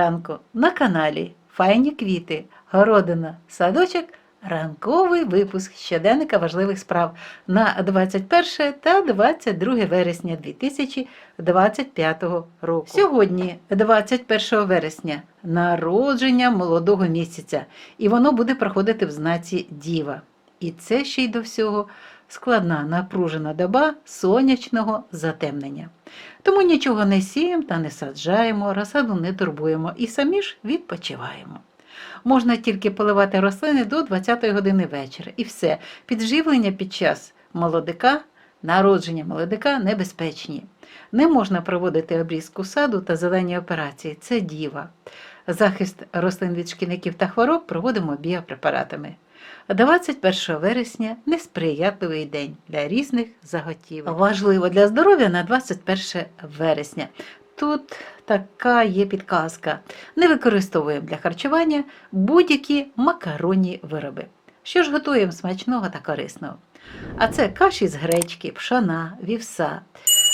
ранку на каналі Файні квіти, городина, садочок, ранковий випуск щоденника важливих справ на 21 та 22 вересня 2025 року. Сьогодні, 21 вересня, народження молодого місяця, і воно буде проходити в знаці Діва. І це ще й до всього складна напружена доба сонячного затемнення. Тому нічого не сіємо та не саджаємо, розсаду не турбуємо і самі ж відпочиваємо. Можна тільки поливати рослини до 20-ї години вечора. І все. Підживлення під час молодика, народження молодика небезпечні. Не можна проводити обрізку саду та зелені операції. Це діва. Захист рослин від шкідників та хвороб проводимо біопрепаратами. 21 вересня несприятливий день для різних заготівель. Важливо для здоров'я на 21 вересня. Тут така є підказка. Не використовуємо для харчування будь-які макаронні вироби. Що ж готуємо смачного та корисного? А це каші з гречки, пшона, вівса.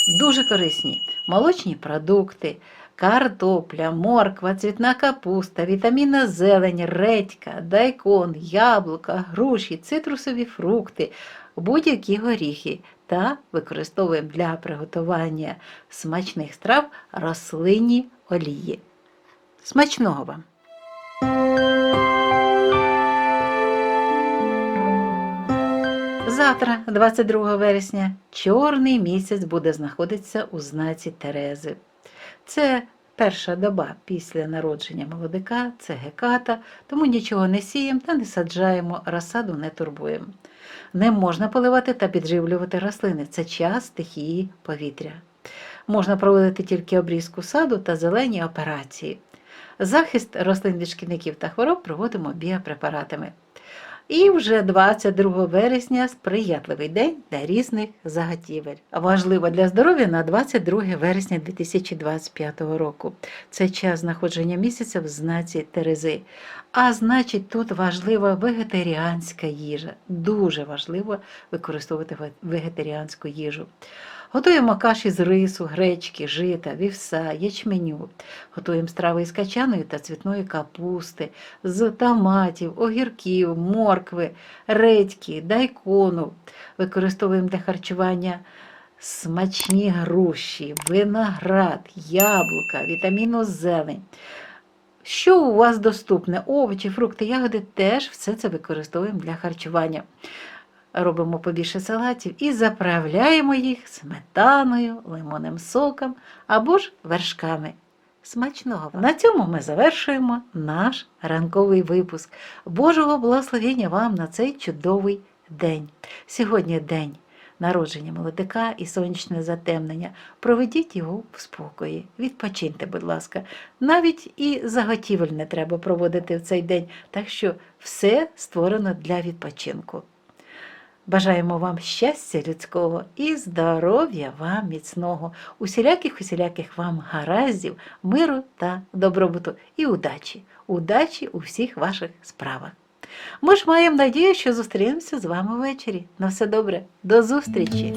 Дуже корисні молочні продукти, картопля, морква, цвітна капуста, вітамінна зелень, редька, дайкон, яблука, груші, цитрусові фрукти, будь-які горіхи та використовуємо для приготування смачних страв рослинні олії. Смачного вам! Завтра, 22 вересня, чорний місяць буде знаходитися у знаці Терези. Це перша доба після народження молодика, це геката, тому нічого не сіємо та не саджаємо, розсаду не турбуємо. Не можна поливати та підживлювати рослини. Це час стихії повітря. Можна проводити тільки обрізку саду та зелені операції. Захист рослин від шкідників та хвороб проводимо біопрепаратами. І вже 22 вересня сприятливий день для різних заготівель. Важливо для здоров'я на 22 вересня 2025 року. Це час знаходження місяця в знаці Терези. А значить, тут важлива вегетаріанська їжа. Дуже важливо використовувати вегетаріанську їжу. Готуємо каші з рису, гречки, жита, вівса, ячменю. Готуємо страви із качаної та цвітної капусти, з томатів, огірків, моркви, редьки, дайкону. Використовуємо для харчування смачні груші, виноград, яблука, вітамінну зелень. Що у вас доступне? Овочі, фрукти, ягоди теж все це використовуємо для харчування. Робимо побільше салатів і заправляємо їх сметаною, лимонним соком або ж вершками. Смачного! На цьому ми завершуємо наш ранковий випуск. Божого благословення вам на цей чудовий день. Сьогодні день народження молодика і сонячне затемнення. Проведіть його в спокої. Відпочиньте, будь ласка. Навіть і заготівель не треба проводити в цей день, так що все створено для відпочинку. Бажаємо вам щастя людського і здоров'я вам міцного, усіляких усіляких вам гараздів, миру та добробуту і удачі, удачі у всіх ваших справах. Ми ж маємо надію, що зустрінемося з вами ввечері. На все добре, до зустрічі!